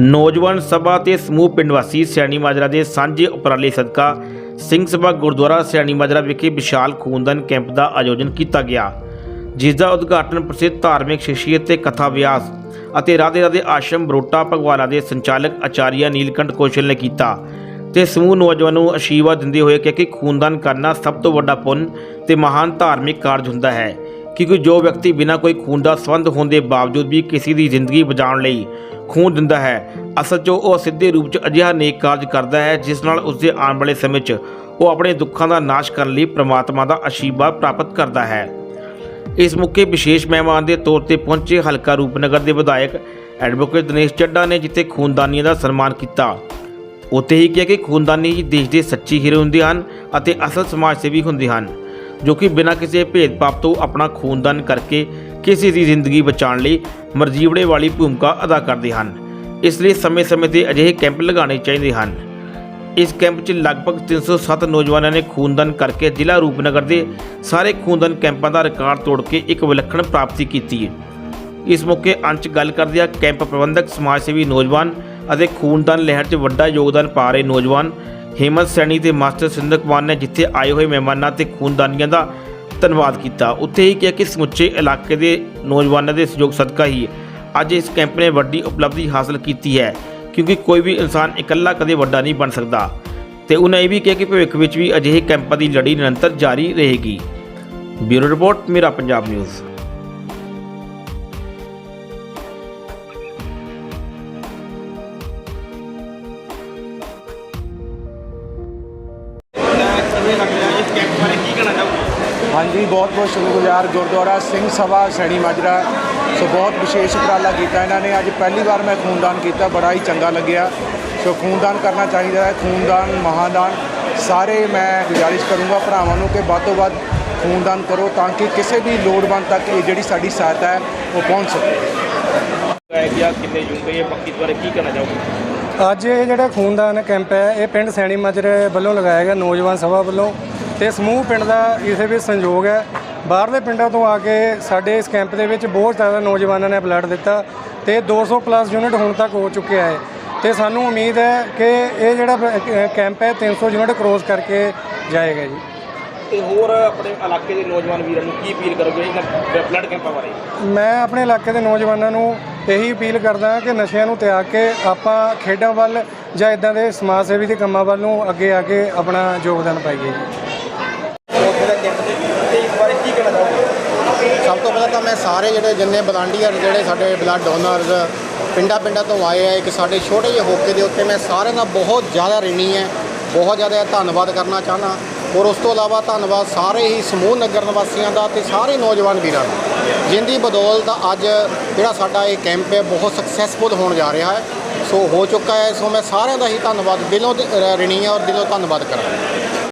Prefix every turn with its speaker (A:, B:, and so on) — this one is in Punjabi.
A: ਨੌਜਵਾਨ ਸਭਾ ਤੇ ਸਮੂਹ ਪਿੰਡ ਵਾਸੀ ਸਿਆਣੀ ਮਾਜਰਾ ਦੇ ਸਾਂਝੇ ਉਪਰਾਲੇ ਸਦਕਾ ਸਿੰਘ ਸਭਾ ਗੁਰਦੁਆਰਾ ਸਿਆਣੀ ਮਾਜਰਾ ਵਿਖੇ ਵਿਸ਼ਾਲ ਖੂਨਦਾਨ ਕੈਂਪ ਦਾ ਆਯੋਜਨ ਕੀਤਾ ਗਿਆ ਜਿਸ ਦਾ ਉਦਘਾਟਨ ਪ੍ਰਸਿੱਧ ਧਾਰਮਿਕ ਸ਼ਖਸੀਅਤ ਤੇ ਕਥਾ ਵਿਆਸ ਅਤੇ ਰਾਧੇ ਰਾਧੇ ਆਸ਼ਰਮ ਬਰੋਟਾ ਭਗਵਾਨਾ ਦੇ ਸੰਚਾਲਕ ਆਚਾਰੀਆ ਨੀਲਕੰਠ ਕੌਸ਼ਲ ਨੇ ਕੀਤਾ ਤੇ ਸਮੂਹ ਨੌਜਵਾਨਾਂ ਨੂੰ ਅਸ਼ੀਰਵਾਦ ਦਿੰਦੇ ਹੋਏ ਕਿਹਾ ਕਿ ਖੂਨਦਾਨ ਕਰਨਾ ਸਭ ਤੋਂ ਵੱਡਾ ਪੁੰਨ ਤੇ ਮਹਾਨ ਧਾਰਮਿਕ ਕਾਰਜ ਹੁੰਦਾ ਹੈ। ਕਿਉਂਕਿ ਜੋ ਵਿਅਕਤੀ ਬਿਨਾਂ ਕੋਈ ਖੂਨ ਦਾ ਸੰਬੰਧ ਹੋਣ ਦੇ ਬਾਵਜੂਦ ਵੀ ਕਿਸੇ ਦੀ ਜ਼ਿੰਦਗੀ ਬਚਾਉਣ ਲਈ ਖੂਨ ਦਿੰਦਾ ਹੈ, ਅਸਲ 'ਚ ਉਹ ਸਿੱਧੇ ਰੂਪ 'ਚ ਅਜਿਹਾ ਨੇਕ ਕਾਰਜ ਕਰਦਾ ਹੈ, ਜਿਸ ਨਾਲ ਉਸ ਦੇ ਆਉਣ ਵਾਲੇ ਸਮੇਂ 'ਚ ਉਹ ਆਪਣੇ ਦੁੱਖਾਂ ਦਾ ਨਾਸ਼ ਕਰਨ ਲਈ ਪ੍ਰਮਾਤਮਾ ਦਾ ਆਸ਼ੀਰਵਾਦ ਪ੍ਰਾਪਤ ਕਰਦਾ ਹੈ। ਇਸ ਮੌਕੇ ਵਿਸ਼ੇਸ਼ ਮਹਿਮਾਨ ਦੇ ਤੌਰ ਤੇ ਪਹੁੰਚੇ ਹਲਕਾ ਰੂਪਨਗਰ ਦੇ ਵਿਧਾਇਕ ਐਡਵੋਕੇਟ ਦਿਨੇਸ਼ ਚੱਡਾ ਨੇ ਜਿੱਥੇ ਖੂਨਦਾਨੀਆਂ ਦਾ ਸਨਮਾਨ ਕੀਤਾ। ਉੱਥੇ ਹੀ ਕਿਹਾ ਕਿ ਖੂਨਦਾਨੀ ਦੇਸ਼ ਦੇ ਸੱਚੀ ਹੀਰੋ ਹੁੰਦੇ ਹਨ ਅਤੇ ਅਸਲ ਸਮਾਜ ਸੇਵੀ ਹੁੰਦੇ ਹਨ। ਜੋ ਕਿ ਬਿਨਾਂ ਕਿਸੇ ਭੇਦਭਾਵ ਤੋਂ ਆਪਣਾ ਖੂਨਦਾਨ ਕਰਕੇ ਕਿਸੇ ਦੀ ਜ਼ਿੰਦਗੀ ਬਚਾਉਣ ਲਈ ਮਰਜੀਵੜੇ ਵਾਲੀ ਭੂਮਿਕਾ ਅਦਾ ਕਰਦੇ ਹਨ। ਇਸ ਲਈ ਸਮੇਂ-ਸਮੇਂ ਤੇ ਅਜਿਹੇ ਕੈਂਪ ਲਗਾਉਣੇ ਚਾਹੀਦੇ ਹਨ। ਇਸ ਕੈਂਪ 'ਚ ਲਗਭਗ 307 ਨੌਜਵਾਨਾਂ ਨੇ ਖੂਨਦਾਨ ਕਰਕੇ ਜ਼ਿਲ੍ਹਾ ਰੂਪਨਗਰ ਦੇ ਸਾਰੇ ਖੂਨਦਾਨ ਕੈਂਪਾਂ ਦਾ ਰਿਕਾਰਡ ਤੋੜ ਕੇ ਇੱਕ ਵਿਲੱਖਣ ਪ੍ਰਾਪਤੀ ਕੀਤੀ। ਹੈ ਇਸ ਮੌਕੇ ਅੰਚ ਗੱਲ ਕਰਦਿਆਂ ਕੈਂਪ ਪ੍ਰਬੰਧਕ, ਸਮਾਜ ਸੇਵੀ ਨੌਜਵਾਨ ਅਤੇ ਖੂਨਦਾਨ ਲਹਿਰ 'ਚ ਵੱਡਾ ਯੋਗਦਾਨ ਪਾ ਰਹੇ ਨੌਜਵਾਨ ਹਿੰਮਤ ਸੈਣੀ ਤੇ ਮਾਸਟਰ ਸਿੰਦਰ ਕੁਮਾਰ ਨੇ ਜਿੱਥੇ ਆਏ ਹੋਏ ਮਹਿਮਾਨਾਂ ਤੇ ਖੂਨਦਾਨੀਆਂ ਦਾ ਧੰਨਵਾਦ ਕੀਤਾ, ਉੱਥੇ ਹੀ ਕਿਹਾ ਕਿ ਸਮੁੱਚੇ ਇਲਾਕੇ ਦੇ ਨੌਜਵਾਨਾਂ ਦੇ ਸਹਿਯੋਗ ਸਦਕਾ ਹੀ ਅੱਜ ਇਸ ਕੈਂਪ ਨੇ ਵੱਡੀ ਉਪਲਬਧੀ ਹਾਸਲ ਕੀਤੀ ਹੈ, ਕਿਉਂਕਿ ਕੋਈ ਵੀ ਇਨਸਾਨ ਇਕੱਲਾ ਕਦੇ ਵੱਡਾ ਨਹੀਂ ਬਣ ਸਕਦਾ। ਤੇ ਉਹਨੇ ਇਹ ਵੀ ਕਿਹਾ ਕਿ ਭਵਿੱਖ ਵਿੱਚ ਵੀ ਅਜਿਹੇ ਕੈਂਪਾਂ ਦੀ ਲੜੀ ਨਿਰੰਤਰ ਜਾਰੀ ਰਹੇਗੀ। ਬਿਊਰੋ ਰਿਪੋਰਟ, ਮੇਰਾ ਪੰਜਾਬ ਨਿਊਜ਼।
B: ਹਾਂਜੀ ਬਹੁਤ ਬਹੁਤ ਸ਼ੁਕਰਗੁਜ਼ਾਰ। ਗੁਰਦੁਆਰਾ ਸਿੰਘ ਸਭਾ ਸੈਣੀ ਮਾਜਰਾ। ਸੋ ਬਹੁਤ ਵਿਸ਼ੇਸ਼ ਉਪਰਾਲਾ ਕੀਤਾ ਇਹਨਾਂ ਨੇ। ਅੱਜ ਪਹਿਲੀ ਵਾਰ ਮੈਂ ਖੂਨਦਾਨ ਕੀਤਾ ਬੜਾ ਹੀ ਚੰਗਾ ਲੱਗਿਆ। ਸੋ ਖੂਨਦਾਨ ਕਰਨਾ ਚਾਹੀਦਾ ਹੈ ਖੂਨਦਾਨ ਮਹਾਦਾਨ ਸਾਰੇ ਮੈਂ ਗੁਜ਼ਾਰਿਸ਼ ਕਰੂੰਗਾ ਭਰਾਵਾਂ ਨੂੰ ਕਿ ਵੱਧ ਤੋਂ ਵੱਧ ਖੂਨਦਾਨ ਕਰੋ ਤਾਂ ਕਿ ਕਿਸੇ ਵੀ ਲੋੜਵੰਦ ਤੱਕ ਇਹ ਜਿਹੜੀ ਸਾਡੀ ਸਹਾਇਤਾ ਹੈ ਉਹ ਪਹੁੰਚ ਸਕੇ।
A: ਕਿ ਕਿੰਨੇ ਜੁੜੇ ਬਾਕੀ ਬਾਰੇ ਕੀ ਕਹਿਣਾ ਚਾਹੋਗੇ?
C: ਅੱਜ ਇਹ ਜਿਹੜਾ ਖੂਨਦਾਨ ਕੈਂਪ ਹੈ ਇਹ ਪਿੰਡ ਸੈਣੀ ਮਾਜਰੇ ਵੱਲੋਂ ਲਗਾਇਆ ਗਿਆ ਨੌਜਵਾਨ ਸਭਾ ਵੱਲੋਂ। ਤੇ ਸਮੂਹ ਪਿੰਡ ਦਾ ਇਸੇ ਵਿੱਚ ਸੰਯੋਗ ਹੈ। ਬਾਹਰਲੇ ਪਿੰਡਾਂ ਤੋਂ ਆ ਕੇ ਸਾਡੇ ਇਸ ਕੈਂਪ ਦੇ ਵਿੱਚ ਬਹੁਤ ਜ਼ਿਆਦਾ ਨੌਜਵਾਨਾਂ ਨੇ ਬਲੱਡ ਦਿੱਤਾ ਤੇ 200 ਪਲੱਸ ਯੂਨਿਟ ਹੁਣ ਤੱਕ ਹੋ ਚੁੱਕਿਆ ਹੈ। ਤੇ ਸਾਨੂੰ ਉਮੀਦ ਹੈ ਕਿ ਇਹ ਜਿਹੜਾ ਕੈਂਪ ਹੈ 300 ਯੂਨਿਟ ਕ੍ਰੋਸ ਕਰਕੇ ਜਾਏਗਾ ਜੀ।
A: ਤੇ ਹੋਰ ਆਪਣੇ ਇਲਾਕੇ ਦੇ ਨੌਜਵਾਨ ਵੀਰਾਂ ਨੂੰ ਕੀ ਅਪੀਲ ਕਰੋਗੇ ਇਹਨਾਂ ਬਲੱਡ ਕੈਂਪਾਂ ਬਾਰੇ?
C: ਮੈਂ ਆਪਣੇ ਇਲਾਕੇ ਦੇ ਨੌਜਵਾਨਾਂ ਨੂੰ ਇਹੀ ਅਪੀਲ ਕਰਦਾ ਹਾਂ ਕਿ ਨਸ਼ਿਆਂ ਨੂੰ ਤਿਆਗ ਕੇ ਆਪਾਂ ਖੇਡਾਂ ਵੱਲ ਜਾਂ ਇਦਾਂ ਦੇ ਸਮਾਜ ਸੇਵੀ ਦੇ ਕੰਮਾਂ ਵੱਲ ਨੂੰ ਅੱਗੇ ਆ ਕੇ ਆਪਣਾ ਯੋਗਦਾਨ ਪਾਈਏ ਜੀ
A: ਉੱਥੇ ਦਾ ਕੈਂਪ ਤੇ ਇਸ ਬਾਰੇ ਕੀ ਕਹਿਣਾ ਚਾਹੋਗੇ
D: ਸਭ ਤੋਂ ਪਹਿਲਾਂ ਤਾਂ ਮੈਂ ਸਾਰੇ ਜਿਹੜੇ ਜਿੰਨੇ ਵਲੰਟੀਅਰ ਜਿਹੜੇ ਸਾਡੇ ਬਲੱਡ ਡੋਨਰਸ ਪਿੰਡਾਂ ਪਿੰਡਾਂ ਤੋਂ ਆਏ ਆ, ਇੱਕ ਸਾਡੇ ਛੋਟੇ ਜਿਹੇ ਹੋਕੇ ਦੇ ਉੱਤੇ ਮੈਂ ਸਾਰਿਆਂ ਦਾ ਬਹੁਤ ਜ਼ਿਆਦਾ ਰਿਣੀ ਹੈ ਬਹੁਤ ਜ਼ਿਆਦਾ ਧੰਨਵਾਦ ਕਰਨਾ ਚਾਹਨਾ ਔਰ ਉਸ ਤੋਂ ਇਲਾਵਾ ਧੰਨਵਾਦ ਸਾਰੇ ਹੀ ਸਮੂਹ ਨਗਰ ਨਿਵਾਸੀਆਂ ਦਾ ਤੇ ਸਾਰੇ ਨੌਜਵਾਨ ਵੀਰਾਂ ਦਾ, ਜਿੰਦੀ ਬਦੌਲਤ ਅੱਜ ਜਿਹੜਾ ਸਾਡਾ ਇਹ ਕੈਂਪ ਹੈ ਬਹੁਤ ਸਕਸੈਸਫੁਲ ਹੋਣ ਜਾ ਰਿਹਾ ਹੈ। ਸੋ ਹੋ ਚੁੱਕਾ ਹੈ, ਸੋ ਮੈਂ ਸਾਰਿਆਂ ਦਾ ਹੀ ਧੰਨਵਾਦ, ਦਿਲੋਂ ਰਿਣੀ ਹਾਂ ਔਰ ਦਿਲੋਂ ਧੰਨਵਾਦ ਕਰਾਂ